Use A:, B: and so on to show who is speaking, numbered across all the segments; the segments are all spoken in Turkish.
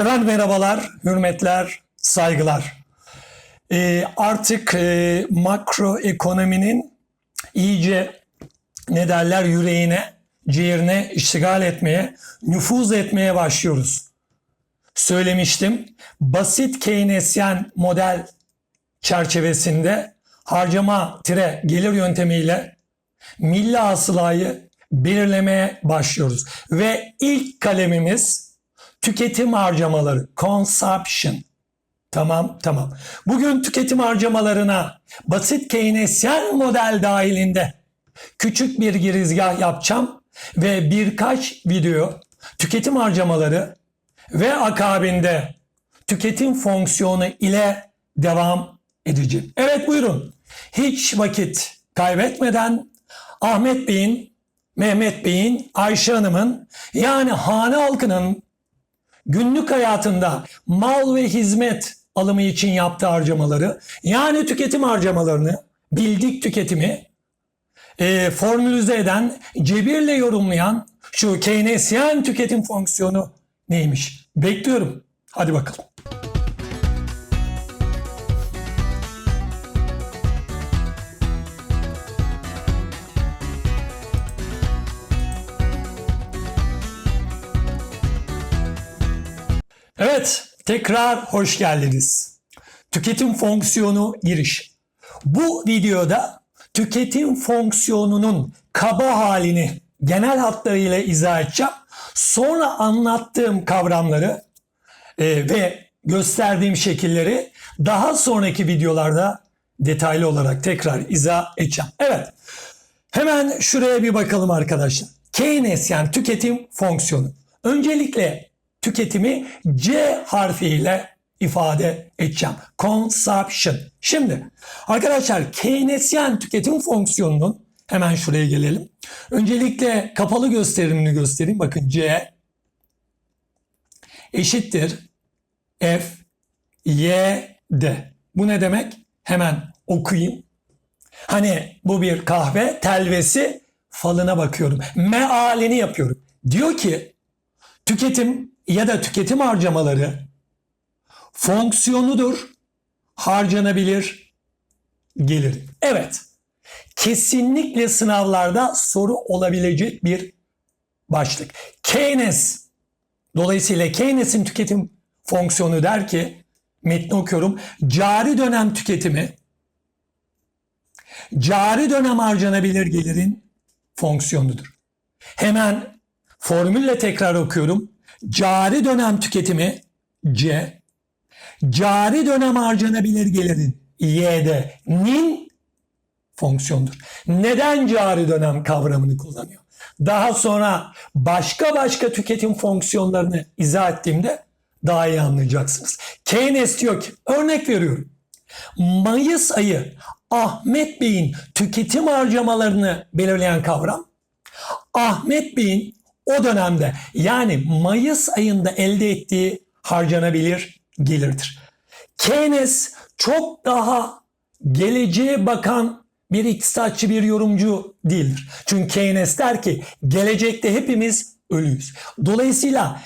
A: Efendim merhabalar, hürmetler, saygılar. Ee, artık e, makro ekonominin iyice ne derler yüreğine, ciğerine iştigal etmeye, nüfuz etmeye başlıyoruz. Söylemiştim, basit Keynesyen model çerçevesinde harcama tire gelir yöntemiyle milli hasılayı belirlemeye başlıyoruz. Ve ilk kalemimiz tüketim harcamaları, consumption. Tamam, tamam. Bugün tüketim harcamalarına basit Keynesyen model dahilinde küçük bir girizgah yapacağım ve birkaç video tüketim harcamaları ve akabinde tüketim fonksiyonu ile devam edeceğim. Evet buyurun. Hiç vakit kaybetmeden Ahmet Bey'in, Mehmet Bey'in, Ayşe Hanım'ın yani hane halkının günlük hayatında mal ve hizmet alımı için yaptığı harcamaları yani tüketim harcamalarını bildik tüketimi e, formülize eden, cebirle yorumlayan şu Keynesyen tüketim fonksiyonu neymiş? Bekliyorum. Hadi bakalım. Tekrar hoş geldiniz. Tüketim fonksiyonu giriş. Bu videoda tüketim fonksiyonunun kaba halini genel hatlarıyla izah edeceğim. Sonra anlattığım kavramları e, ve gösterdiğim şekilleri daha sonraki videolarda detaylı olarak tekrar izah edeceğim. Evet, hemen şuraya bir bakalım arkadaşlar. Keynesyen tüketim fonksiyonu. Öncelikle tüketimi C harfiyle ifade edeceğim. Consumption. Şimdi arkadaşlar Keynesyen tüketim fonksiyonunun hemen şuraya gelelim. Öncelikle kapalı gösterimini göstereyim. Bakın C eşittir F Y D. Bu ne demek? Hemen okuyayım. Hani bu bir kahve telvesi falına bakıyorum. Mealini yapıyorum. Diyor ki tüketim ya da tüketim harcamaları fonksiyonudur, harcanabilir gelir. Evet, kesinlikle sınavlarda soru olabilecek bir başlık. Keynes, dolayısıyla Keynes'in tüketim fonksiyonu der ki, metni okuyorum, cari dönem tüketimi, cari dönem harcanabilir gelirin fonksiyonudur. Hemen formülle tekrar okuyorum. Cari dönem tüketimi C, cari dönem harcanabilir gelirin Y'de.'nin fonksiyonudur. Neden cari dönem kavramını kullanıyor? Daha sonra başka başka tüketim fonksiyonlarını izah ettiğimde daha iyi anlayacaksınız. Keynes diyor ki, örnek veriyorum. Mayıs ayı Ahmet Bey'in tüketim harcamalarını belirleyen kavram, Ahmet Bey'in o dönemde yani Mayıs ayında elde ettiği harcanabilir gelirdir. Keynes çok daha geleceğe bakan bir iktisatçı bir yorumcu değildir. Çünkü Keynes der ki gelecekte hepimiz ölüyüz. Dolayısıyla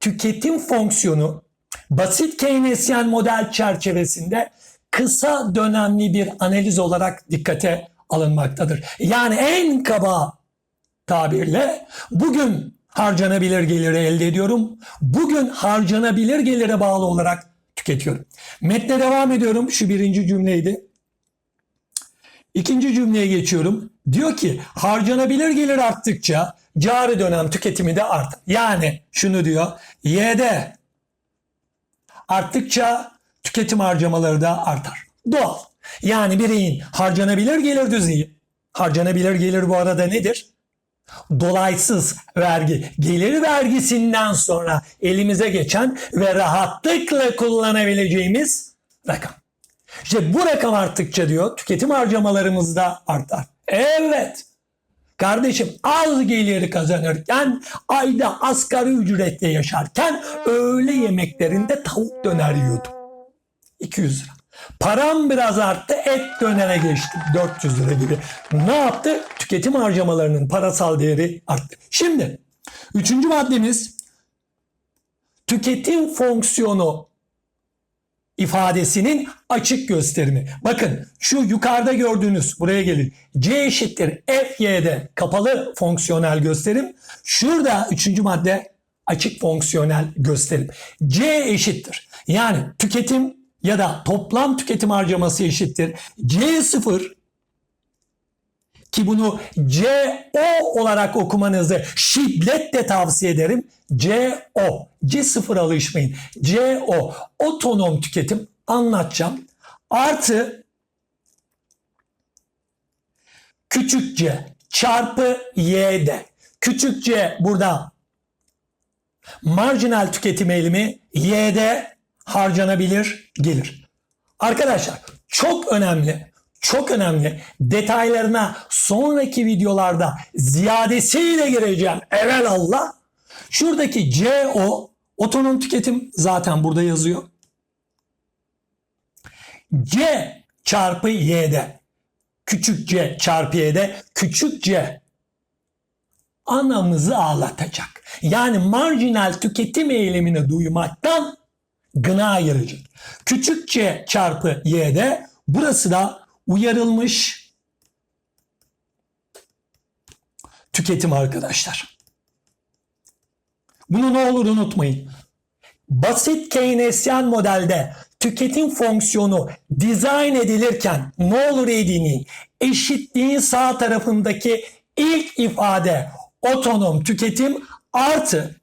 A: tüketim fonksiyonu basit Keynesyen model çerçevesinde kısa dönemli bir analiz olarak dikkate alınmaktadır. Yani en kaba tabirle bugün harcanabilir geliri elde ediyorum. Bugün harcanabilir gelire bağlı olarak tüketiyorum. Metne devam ediyorum. Şu birinci cümleydi. İkinci cümleye geçiyorum. Diyor ki harcanabilir gelir arttıkça cari dönem tüketimi de artar. Yani şunu diyor. Y'de arttıkça tüketim harcamaları da artar. Doğal. Yani bireyin harcanabilir gelir düzeyi. Harcanabilir gelir bu arada nedir? Dolaysız vergi, gelir vergisinden sonra elimize geçen ve rahatlıkla kullanabileceğimiz rakam. İşte bu rakam arttıkça diyor tüketim harcamalarımız da artar. Evet. Kardeşim az gelir kazanırken ayda asgari ücretle yaşarken öğle yemeklerinde tavuk döner yiyordum. 200 lira. Param biraz arttı et dönere geçti 400 lira gibi. Ne yaptı? Tüketim harcamalarının parasal değeri arttı. Şimdi üçüncü maddemiz tüketim fonksiyonu ifadesinin açık gösterimi. Bakın şu yukarıda gördüğünüz buraya gelin. C eşittir FY'de kapalı fonksiyonel gösterim. Şurada üçüncü madde açık fonksiyonel gösterim. C eşittir. Yani tüketim ya da toplam tüketim harcaması eşittir. C0 ki bunu CO olarak okumanızı şiddetle tavsiye ederim. CO. C0 alışmayın. CO. Otonom tüketim anlatacağım. Artı küçük c çarpı y'd. Küçük c burada marjinal tüketim eğilimi y'd harcanabilir gelir. Arkadaşlar çok önemli çok önemli detaylarına sonraki videolarda ziyadesiyle gireceğim. Evel Allah. Şuradaki CO otonom tüketim zaten burada yazıyor. C çarpı Y'de küçük C çarpı Y'de küçük C anamızı ağlatacak. Yani marjinal tüketim eylemini duymaktan gına ayıracak. Küçük C çarpı Y'de burası da uyarılmış tüketim arkadaşlar. Bunu ne olur unutmayın. Basit Keynesyen modelde tüketim fonksiyonu dizayn edilirken ne olur iyi dinleyin. Eşitliğin sağ tarafındaki ilk ifade otonom tüketim artı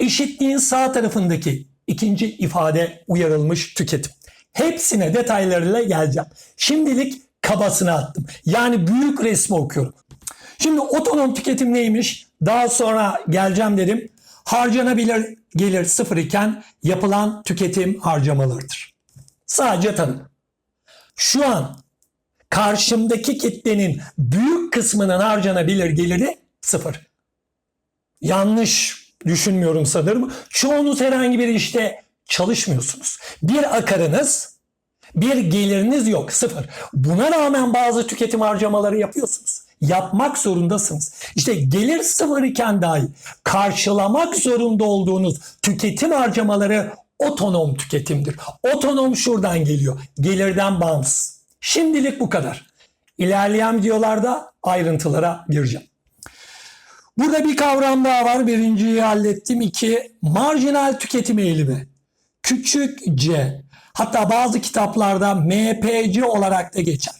A: eşitliğin sağ tarafındaki ikinci ifade uyarılmış tüketim. Hepsine detaylarıyla geleceğim. Şimdilik kabasını attım. Yani büyük resmi okuyorum. Şimdi otonom tüketim neymiş? Daha sonra geleceğim dedim. Harcanabilir gelir sıfır iken yapılan tüketim harcamalarıdır. Sadece tanım. Şu an karşımdaki kitlenin büyük kısmının harcanabilir geliri sıfır. Yanlış düşünmüyorum sanırım. Çoğunuz herhangi bir işte çalışmıyorsunuz. Bir akarınız, bir geliriniz yok. Sıfır. Buna rağmen bazı tüketim harcamaları yapıyorsunuz. Yapmak zorundasınız. İşte gelir sıfır iken dahi karşılamak zorunda olduğunuz tüketim harcamaları otonom tüketimdir. Otonom şuradan geliyor. Gelirden bağımsız. Şimdilik bu kadar. İlerleyen videolarda ayrıntılara gireceğim. Burada bir kavram daha var. Birinciyi hallettim. İki, marjinal tüketim eğilimi. Küçük c. Hatta bazı kitaplarda MPC olarak da geçer.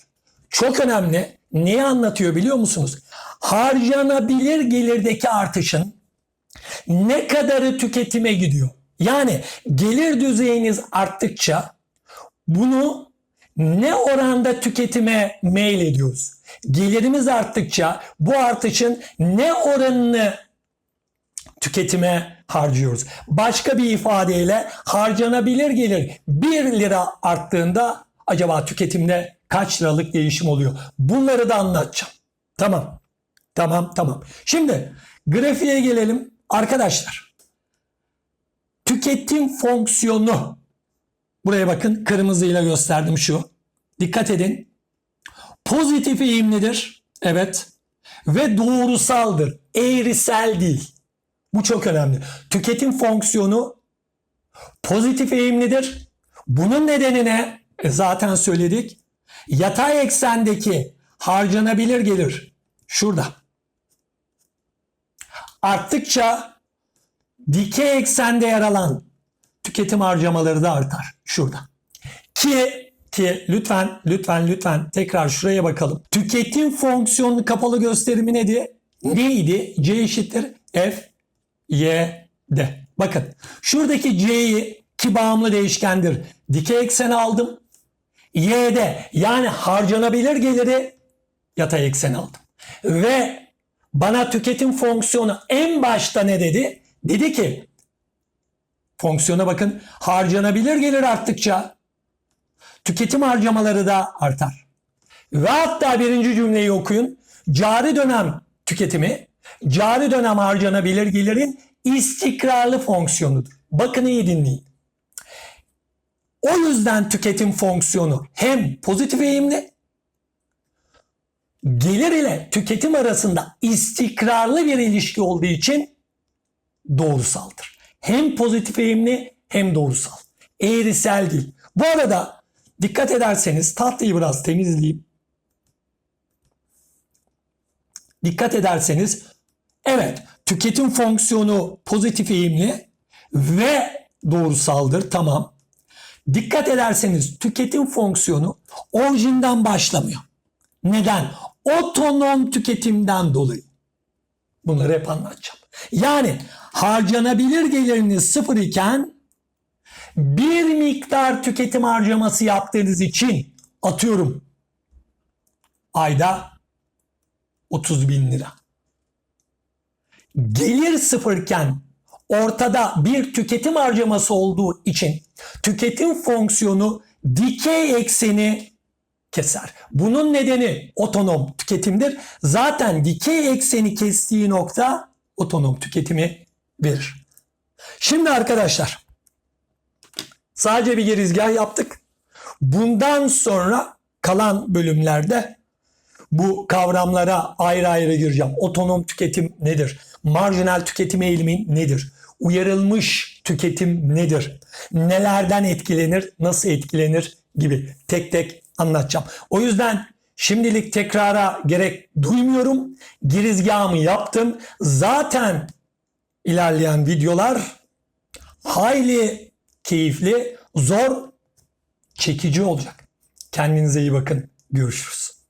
A: Çok önemli. Neyi anlatıyor biliyor musunuz? Harcanabilir gelirdeki artışın ne kadarı tüketime gidiyor? Yani gelir düzeyiniz arttıkça bunu ne oranda tüketime mail ediyoruz? Gelirimiz arttıkça bu artışın ne oranını tüketime harcıyoruz. Başka bir ifadeyle harcanabilir gelir 1 lira arttığında acaba tüketimde kaç liralık değişim oluyor? Bunları da anlatacağım. Tamam. Tamam tamam. Şimdi grafiğe gelelim. Arkadaşlar tüketim fonksiyonu buraya bakın kırmızıyla gösterdim şu. Dikkat edin. Pozitif eğimlidir. Evet. Ve doğrusaldır. Eğrisel değil. Bu çok önemli. Tüketim fonksiyonu pozitif eğimlidir. Bunun nedeni ne? E zaten söyledik. Yatay eksendeki harcanabilir gelir şurada. Arttıkça dikey eksende yer alan tüketim harcamaları da artar şurada. Ki ki lütfen lütfen lütfen tekrar şuraya bakalım. Tüketim fonksiyonu kapalı gösterimi neydi? Neydi? C eşittir F Y D. Bakın şuradaki C'yi ki bağımlı değişkendir. Dikey eksene aldım. Y'de yani harcanabilir geliri yatay eksen aldım. Ve bana tüketim fonksiyonu en başta ne dedi? Dedi ki fonksiyona bakın harcanabilir gelir arttıkça tüketim harcamaları da artar. Ve hatta birinci cümleyi okuyun. Cari dönem tüketimi cari dönem harcanabilir gelirin istikrarlı fonksiyonudur. Bakın iyi dinleyin. O yüzden tüketim fonksiyonu hem pozitif eğimli gelir ile tüketim arasında istikrarlı bir ilişki olduğu için doğrusaldır. hem pozitif eğimli hem doğrusal. Eğrisel değil. Bu arada dikkat ederseniz tahtayı biraz temizleyeyim. Dikkat ederseniz evet tüketim fonksiyonu pozitif eğimli ve doğrusaldır tamam. Dikkat ederseniz tüketim fonksiyonu orijinden başlamıyor. Neden? Otonom tüketimden dolayı. Bunları hep anlatacağım. Yani harcanabilir geliriniz sıfır iken bir miktar tüketim harcaması yaptığınız için atıyorum ayda 30 bin lira. Gelir sıfırken ortada bir tüketim harcaması olduğu için tüketim fonksiyonu dikey ekseni keser. Bunun nedeni otonom tüketimdir. Zaten dikey ekseni kestiği nokta otonom tüketimi verir. Şimdi arkadaşlar sadece bir girizgah yaptık. Bundan sonra kalan bölümlerde bu kavramlara ayrı ayrı gireceğim. Otonom tüketim nedir? Marjinal tüketim eğilimi nedir? Uyarılmış tüketim nedir? Nelerden etkilenir? Nasıl etkilenir? Gibi tek tek anlatacağım. O yüzden şimdilik tekrara gerek duymuyorum. Girizgahımı yaptım. Zaten ilerleyen videolar hayli keyifli, zor, çekici olacak. Kendinize iyi bakın. Görüşürüz.